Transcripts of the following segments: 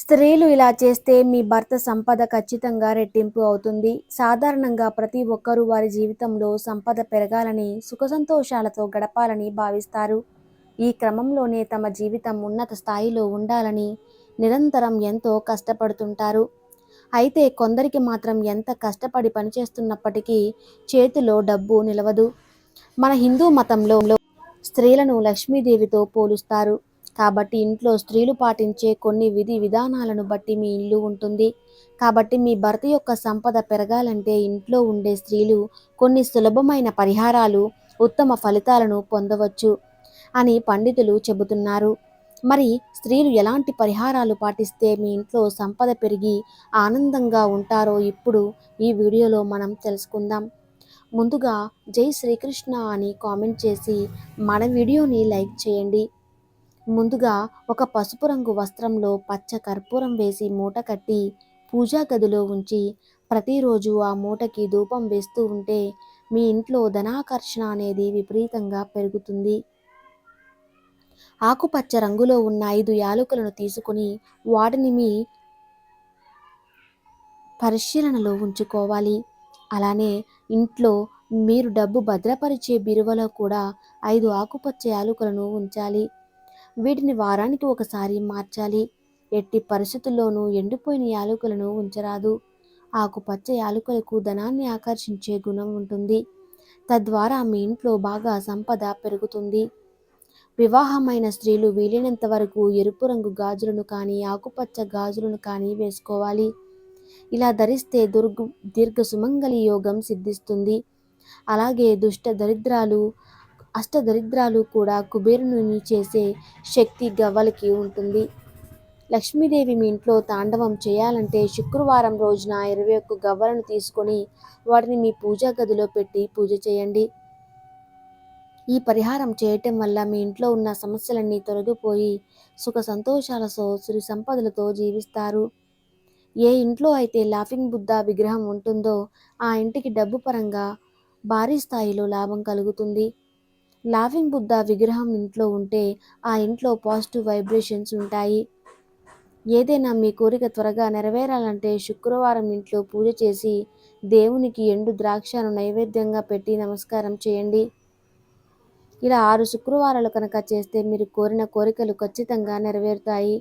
స్త్రీలు ఇలా చేస్తే మీ భర్త సంపద ఖచ్చితంగా రెట్టింపు అవుతుంది. సాధారణంగా ప్రతి ఒక్కరూ వారి జీవితంలో సంపద పెరగాలని సుఖసంతోషాలతో గడపాలని భావిస్తారు. ఈ క్రమంలోనే తమ జీవితం ఉన్నత స్థాయిలో ఉండాలని నిరంతరం ఎంతో కష్టపడుతుంటారు. అయితే కొందరికి మాత్రం ఎంత కష్టపడి పనిచేస్తున్నప్పటికీ చేతిలో డబ్బు నిలవదు. మన హిందూ మతంలో స్త్రీలను లక్ష్మీదేవితో పోలుస్తారు. కాబట్టి ఇంట్లో స్త్రీలు పాటించే కొన్ని విధి విధానాలను బట్టి మీ ఇల్లు ఉంటుంది. కాబట్టి మీ భర్త యొక్క సంపద పెరగాలంటే ఇంట్లో ఉండే స్త్రీలు కొన్ని సులభమైన పరిహారాలు ఉత్తమ ఫలితాలను పొందవచ్చు అని పండితులు చెబుతున్నారు. మరి స్త్రీలు ఎలాంటి పరిహారాలు పాటిస్తే మీ ఇంట్లో సంపద పెరిగి ఆనందంగా ఉంటారో ఇప్పుడు ఈ వీడియోలో మనం తెలుసుకుందాం. ముందుగా జై శ్రీకృష్ణ అని కామెంట్ చేసి మన వీడియోని లైక్ చేయండి. ముందుగా ఒక పసుపు రంగు వస్త్రంలో పచ్చ కర్పూరం వేసి మూట కట్టి పూజా గదిలో ఉంచి ప్రతిరోజు ఆ మూటకి ధూపం వేస్తూ ఉంటే మీ ఇంట్లో ధనాకర్షణ అనేది విపరీతంగా పెరుగుతుంది. ఆకుపచ్చ రంగులో ఉన్న ఐదు యాలకులను తీసుకుని వాటిని మీ పరిశీలనలో ఉంచుకోవాలి. అలానే ఇంట్లో మీరు డబ్బు భద్రపరిచే బిరువలో కూడా ఐదు ఆకుపచ్చ యాలుకలను ఉంచాలి. వీటిని వారానికి ఒకసారి మార్చాలి. ఎట్టి పరిస్థితుల్లోనూ ఎండిపోయిన యాలకులను ఉంచరాదు. ఆకుపచ్చ యాలకులకు ధనాన్ని ఆకర్షించే గుణం ఉంటుంది. తద్వారా మీ ఇంట్లో బాగా సంపద పెరుగుతుంది. వివాహమైన స్త్రీలు వీలైనంత వరకు ఎరుపు రంగు గాజులను కానీ ఆకుపచ్చ గాజులను కానీ వేసుకోవాలి. ఇలా ధరిస్తే దుర్గు దీర్ఘ సుమంగళి యోగం సిద్ధిస్తుంది. అలాగే దుష్ట దరిద్రాలు అష్టదరిద్రాలు కూడా కుబేరుని చేసే శక్తి గవ్వలకి ఉంటుంది. లక్ష్మీదేవి మీ ఇంట్లో తాండవం చేయాలంటే శుక్రవారం రోజున ఇరవై ఒక్క గవ్వలను తీసుకొని వాటిని మీ పూజా గదిలో పెట్టి పూజ చేయండి. ఈ పరిహారం చేయటం వల్ల మీ ఇంట్లో ఉన్న సమస్యలన్నీ తొలగిపోయి సుఖ సంతోషాలతో సిరి సంపదలతో జీవిస్తారు. ఏ ఇంట్లో అయితే లాఫింగ్ బుద్ధ విగ్రహం ఉంటుందో ఆ ఇంటికి డబ్బు పరంగా భారీ స్థాయిలో లాభం కలుగుతుంది. లావింగ్ బుద్ధ విగ్రహం ఇంట్లో ఉంటే ఆ ఇంట్లో పాజిటివ్ వైబ్రేషన్స్ ఉంటాయి. ఏదైనా మీ కోరిక త్వరగా నెరవేరాలంటే శుక్రవారం ఇంట్లో పూజ చేసి దేవునికి ఎండు ద్రాక్షను నైవేద్యంగా పెట్టి నమస్కారం చేయండి. ఇలా ఆరు శుక్రవారాలు కనుక చేస్తే మీరు కోరిన కోరికలు ఖచ్చితంగా నెరవేరుతాయి.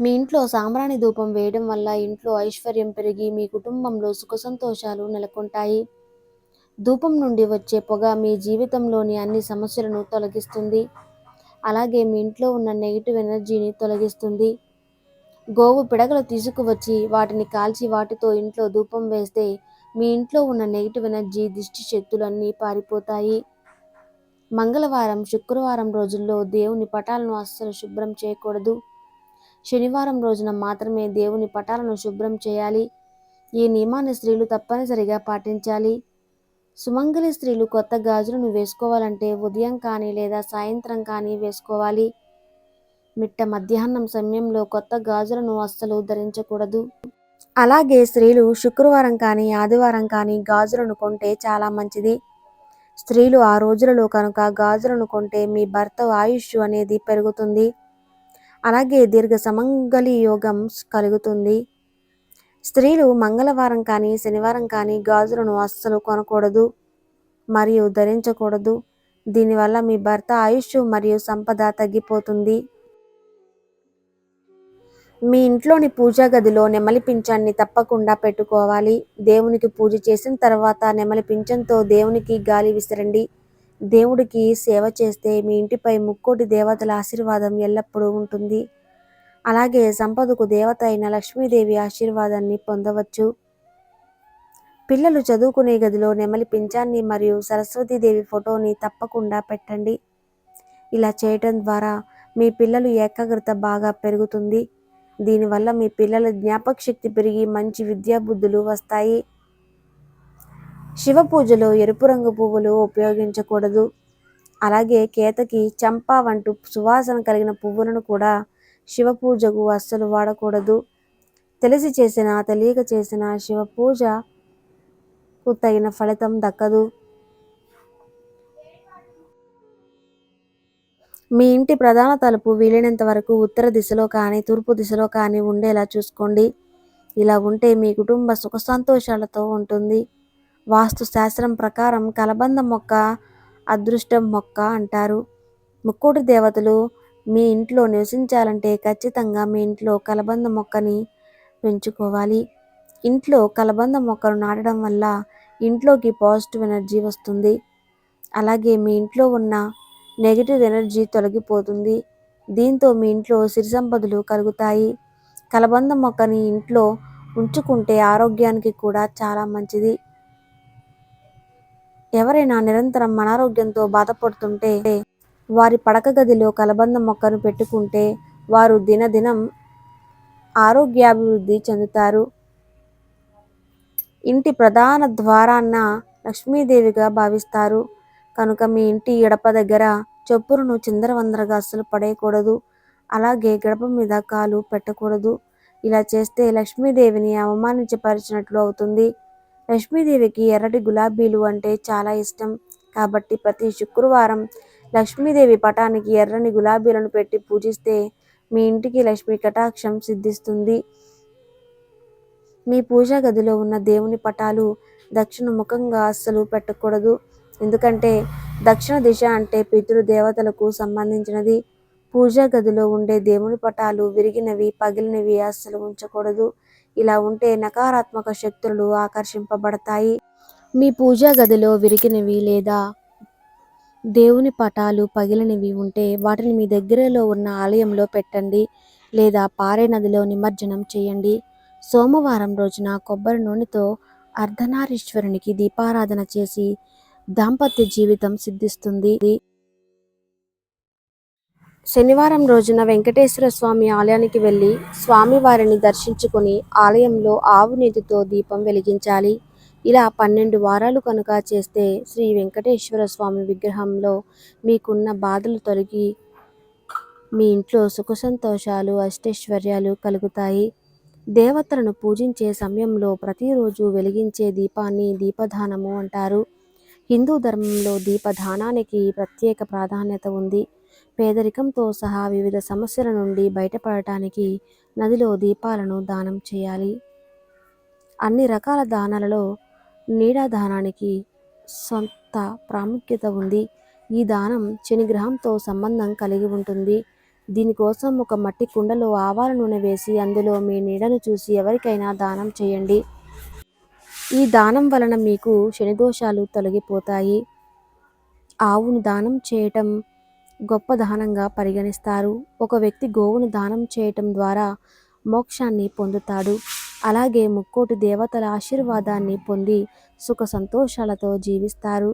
మీ ఇంట్లో సాంబ్రాణి ధూపం వేయడం వల్ల ఇంట్లో ఐశ్వర్యం పెరిగి మీ కుటుంబంలో సుఖ సంతోషాలు నెలకొంటాయి. ధూపం నుండి వచ్చే పొగ మీ జీవితంలోని అన్ని సమస్యలను తొలగిస్తుంది. అలాగే మీ ఇంట్లో ఉన్న నెగిటివ్ ఎనర్జీని తొలగిస్తుంది. గోవు పిడగలు తీసుకువచ్చి వాటిని కాల్చి వాటితో ఇంట్లో ధూపం వేస్తే మీ ఇంట్లో ఉన్న నెగిటివ్ ఎనర్జీ దిష్టి శక్తులన్నీ పారిపోతాయి. మంగళవారం శుక్రవారం రోజుల్లో దేవుని పటాలను అస్సలు శుభ్రం చేయకూడదు. శనివారం రోజున మాత్రమే దేవుని పటాలను శుభ్రం చేయాలి. ఈ నియమాన్ని స్త్రీలు తప్పనిసరిగా పాటించాలి. సుమంగలి స్త్రీలు కొత్త గాజులను వేసుకోవాలంటే ఉదయం కానీ లేదా సాయంత్రం కానీ వేసుకోవాలి. మిట్ట మధ్యాహ్నం సమయంలో కొత్త గాజులను అస్సలు ధరించకూడదు. అలాగే స్త్రీలు శుక్రవారం కానీ ఆదివారం కానీ గాజులను కొంటే చాలా మంచిది. స్త్రీలు ఆ రోజులలో కనుక గాజులను కొంటే మీ భర్త ఆయుష్ అనేది పెరుగుతుంది. అలాగే దీర్ఘ సమంగళి యోగం కలుగుతుంది. స్త్రీలు మంగళవారం కానీ శనివారం కానీ గాజులను అస్సలు కొనకూడదు మరియు ధరించకూడదు. దీనివల్ల మీ భర్త ఆయుష్ మరియు సంపద తగ్గిపోతుంది. మీ ఇంట్లోని పూజా గదిలో నెమలి పింఛాన్ని తప్పకుండా పెట్టుకోవాలి. దేవునికి పూజ చేసిన తర్వాత నెమలి పింఛంతో దేవునికి గాలి విసరండి. దేవుడికి సేవ చేస్తే మీ ఇంటిపై ముక్కోటి దేవతల ఆశీర్వాదం ఎల్లప్పుడూ ఉంటుంది. అలాగే సంపదకు దేవత అయిన లక్ష్మీదేవి ఆశీర్వాదాన్ని పొందవచ్చు. పిల్లలు చదువుకునే గదిలో నెమలి పింఛాన్ని మరియు సరస్వతీదేవి ఫోటోని తప్పకుండా పెట్టండి. ఇలా చేయటం ద్వారా మీ పిల్లలు ఏకాగ్రత బాగా పెరుగుతుంది. దీనివల్ల మీ పిల్లల జ్ఞాపక శక్తి పెరిగి మంచి విద్యాబుద్ధులు వస్తాయి. శివ పూజలో ఎరుపు రంగు పువ్వులు ఉపయోగించకూడదు. అలాగే కేతకి చంపా వంటి సువాసన కలిగిన పువ్వులను కూడా శివ పూజకు అస్సలు వాడకూడదు. తెలిసి చేసిన తెలియక చేసిన శివ పూజకు తగిన ఫలితం దక్కదు. మీ ఇంటి ప్రధాన తలుపు వీలైనంత వరకు ఉత్తర దిశలో కానీ తూర్పు దిశలో కానీ ఉండేలా చూసుకోండి. ఇలా ఉంటే మీ కుటుంబ సుఖ సంతోషాలతో ఉంటుంది. వాస్తు శాస్త్రం ప్రకారం కలబంద మొక్క అదృష్టం మొక్క అంటారు. ముక్కోటి దేవతలు మీ ఇంట్లో నివసించాలంటే ఖచ్చితంగా మీ ఇంట్లో కలబంద మొక్కని పెంచుకోవాలి. ఇంట్లో కలబంద మొక్కను నాటడం వల్ల ఇంట్లోకి పాజిటివ్ ఎనర్జీ వస్తుంది. అలాగే మీ ఇంట్లో ఉన్న నెగిటివ్ ఎనర్జీ తొలగిపోతుంది. దీంతో మీ ఇంట్లో సిరి సంపదలు కలుగుతాయి. కలబంద మొక్కని ఇంట్లో ఉంచుకుంటే ఆరోగ్యానికి కూడా చాలా మంచిది. ఎవరైనా నిరంతరం అనారోగ్యంతో బాధపడుతుంటే వారి పడక గదిలో కలబంద మొక్కను పెట్టుకుంటే వారు దినదినం ఆరోగ్యాభివృద్ధి చెందుతారు. ఇంటి ప్రధాన ద్వారాన్న లక్ష్మీదేవిగా భావిస్తారు. కనుక మీ ఇంటి గడప దగ్గర చెప్పులను చిందరవందరగా అస్సలు పడేయకూడదు. అలాగే గడప మీద కాలు పెట్టకూడదు. ఇలా చేస్తే లక్ష్మీదేవిని అవమానించపరిచినట్లు అవుతుంది. లక్ష్మీదేవికి ఎర్రటి గులాబీలు అంటే చాలా ఇష్టం. కాబట్టి ప్రతి శుక్రవారం లక్ష్మీదేవి పటానికి ఎర్రని గులాబీలను పెట్టి పూజిస్తే మీ ఇంటికి లక్ష్మీ కటాక్షం సిద్ధిస్తుంది. మీ పూజా గదిలో ఉన్న దేవుని పటాలు దక్షిణ ముఖంగా అస్సలు పెట్టకూడదు. ఎందుకంటే దక్షిణ దిశ అంటే పితృ దేవతలకు సంబంధించినది. పూజా గదిలో ఉండే దేవుని పటాలు విరిగినవి పగిలినవి అస్సలు ఉంచకూడదు. ఇలా ఉంటే నకారాత్మక శక్తులు ఆకర్షింపబడతాయి. మీ పూజా గదిలో విరిగినవి లేదా దేవుని పటాలు పగిలినవి ఉంటే వాటిని మీ దగ్గరలో ఉన్న ఆలయంలో పెట్టండి లేదా పారే నదిలో నిమజ్జనం చేయండి. సోమవారం రోజున కొబ్బరి నూనెతో అర్ధనారీశ్వరునికి దీపారాధన చేసి దాంపత్య జీవితం సిద్ధిస్తుంది. శనివారం రోజున వెంకటేశ్వర స్వామి ఆలయానికి వెళ్ళి స్వామివారిని దర్శించుకొని ఆలయంలో ఆవు నీతితో దీపం వెలిగించాలి. ఇలా పన్నెండు వారాలు కనుక చేస్తే శ్రీ వెంకటేశ్వర స్వామి విగ్రహంలో మీకున్న బాధలు తొలగి మీ ఇంట్లో సుఖ సంతోషాలు అష్టైశ్వర్యాలు కలుగుతాయి. దేవతలను పూజించే సమయంలో ప్రతిరోజు వెలిగించే దీపాన్ని దీపదానము అంటారు. హిందూ ధర్మంలో దీపదానానికి ప్రత్యేక ప్రాధాన్యత ఉంది. పేదరికంతో సహా వివిధ సమస్యల నుండి బయటపడటానికి నదిలో దీపాలను దానం చేయాలి. అన్ని రకాల దానాలలో నీడాదానానికి సొంత ప్రాముఖ్యత ఉంది. ఈ దానం శని గ్రహంతో సంబంధం కలిగి ఉంటుంది. దీనికోసం ఒక మట్టి కుండలో ఆవాల నూనె వేసి అందులో మీ నీడను చూసి ఎవరికైనా దానం చేయండి. ఈ దానం వలన మీకు శని దోషాలు తొలగిపోతాయి. ఆవును దానం చేయటం గొప్ప దానంగా పరిగణిస్తారు. ఒక వ్యక్తి గోవును దానం చేయటం ద్వారా మోక్షాన్ని పొందుతాడు. అలాగే ముక్కోటి దేవతల ఆశీర్వాదాన్ని పొంది సుఖ సంతోషాలతో జీవిస్తారు.